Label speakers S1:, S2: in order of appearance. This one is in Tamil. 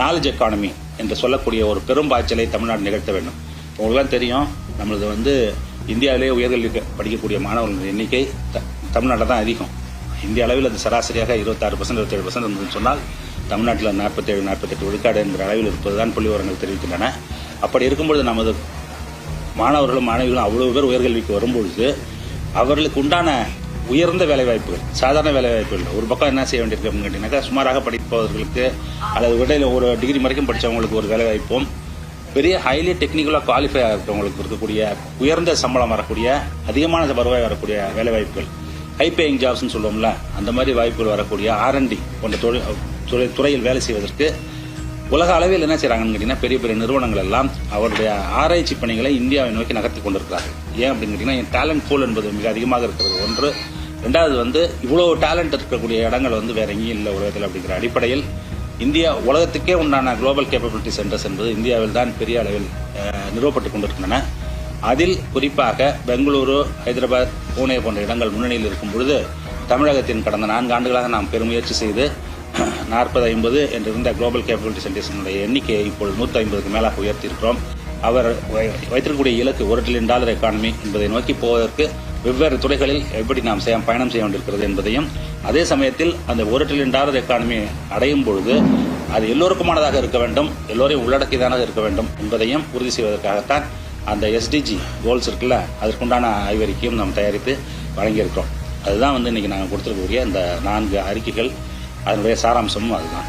S1: நாலேஜ் எக்கானமி என்று சொல்லக்கூடிய ஒரு பெரும் பாய்ச்சலை தமிழ்நாடு நிகழ்த்த வேண்டும். உங்களுக்குலாம் தெரியும் நம்மளது வந்து இந்தியாவிலே உயர்கல்வி படிக்கக்கூடிய மாணவர்கள் எண்ணிக்கை த தமிழ்நாட்டில் தான் அதிகம். இந்திய அளவில் அது சராசரியாக இருபத்தாறு பர்சன்ட் இருபத்தேழு பர்சன்ட் இருந்ததுன்னு சொன்னால் தமிழ்நாட்டில் நாற்பத்தேழு நாற்பத்தெட்டு விழுக்காடு என்கிற அளவில் இருப்பதுதான் புள்ளி விவரங்கள் தெரிவிக்கின்றன. அப்படி இருக்கும்பொழுது நமது மாணவர்களும் மாணவிகளும் அவ்வளவு பேர் உயர்கல்விக்கு வரும்பொழுது அவர்களுக்கு உண்டான உயர்ந்த வேலைவாய்ப்புகள் சாதாரண வேலைவாய்ப்புகள் ஒரு பக்கம் என்ன செய்ய வேண்டியிருக்கு அப்படின்னு கேட்டீங்கன்னாக்கா சுமாராக படிப்பவர்களுக்கு அல்லது இடையில ஒரு டிகிரி வரைக்கும் படித்தவங்களுக்கு ஒரு வேலைவாய்ப்பும் பெரிய ஹைலி டெக்னிக்கலாக குவாலிஃபை இருக்கிறவங்களுக்கு இருக்கக்கூடிய உயர்ந்த சம்பளம் வரக்கூடிய அதிகமான வருவாய் வரக்கூடிய வேலைவாய்ப்புகள். ஹை பேயிங் ஜாப்ஸ்னு சொல்லுவோம்ல அந்த மாதிரி வாய்ப்புகள் வரக்கூடிய ஆர்என்டி போன்ற தொழில் துறை- துறையில் வேலை செய்வதற்கு உலக அளவில் என்ன செய்கிறாங்கன்னு கேட்டிங்கன்னா பெரிய பெரிய நிறுவனங்கள் எல்லாம் அவருடைய ஆராய்ச்சி பணிகளை இந்தியாவை நோக்கி நகர்த்தி கொண்டிருக்கிறார்கள். ஏன் அப்படின்னு கேட்டிங்கன்னா என் டேலண்ட் பூல் என்பது மிக அதிகமாக இருக்கிறது. ஒன்று ரெண்டாவது வந்து இவ்வளவு டேலண்ட் இருக்கக்கூடிய இடங்கள் வந்து வேற எங்கேயும் இல்லை உலகத்தில் அப்படிங்கிற அடிப்படையில் இந்தியா உலகத்துக்கே உண்டான குளோபல் கேப்பபிலிட்டி சென்டர்ஸ் என்பது இந்தியாவில் தான் பெரிய அளவில் நிறுவப்பட்டு நிறுவப்பட்டுக் கொண்டிருக்கின்றன. அதில் குறிப்பாக பெங்களூரு ஹைதராபாத் பூனே போன்ற இடங்கள் முன்னணியில் இருக்கும் பொழுது தமிழகத்தின் கடந்த நான்கு ஆண்டுகளாக நாம் பெருமுயற்சி செய்து நாற்பது ஐம்பது என்று இருந்த குளோபல் கேப்பபிலிட்டி சென்டர்ஸினுடைய எண்ணிக்கையை இப்பொழுது நூற்றி ஐம்பதுக்கு மேலாக உயர்த்தியிருக்கிறோம். அவர் வைத்திருக்கக்கூடிய இலக்கு ஒரு ட்ரில்லியன் டாலர் எக்கானமி என்பதை நோக்கி போவதற்கு வெவ்வேறு துறைகளில் எப்படி நாம் செய்ய பயணம் செய்ய வேண்டியிருக்கிறது என்பதையும் அதே சமயத்தில் அந்த ஒரு ட்ரில்லியன் டாலர் எக்கானமி அடையும் பொழுது அது எல்லோருக்குமானதாக இருக்க வேண்டும் எல்லோரையும் உள்ளடக்கியதானதாக இருக்க வேண்டும் என்பதையும் உறுதி செய்வதற்காகத்தான் அந்த எஸ்டிஜி கோல்ஸ் இருக்குல்ல அதற்குண்டான ஆய்வறிக்கையும் நாம் தயாரித்து வழங்கியிருக்கிறோம். அதுதான் வந்து இன்னைக்கு நாங்கள் கொடுத்துருக்கக்கூடிய இந்த நான்கு அறிக்கைகள் அதனுடைய சாராம்சமும் அதுதான்.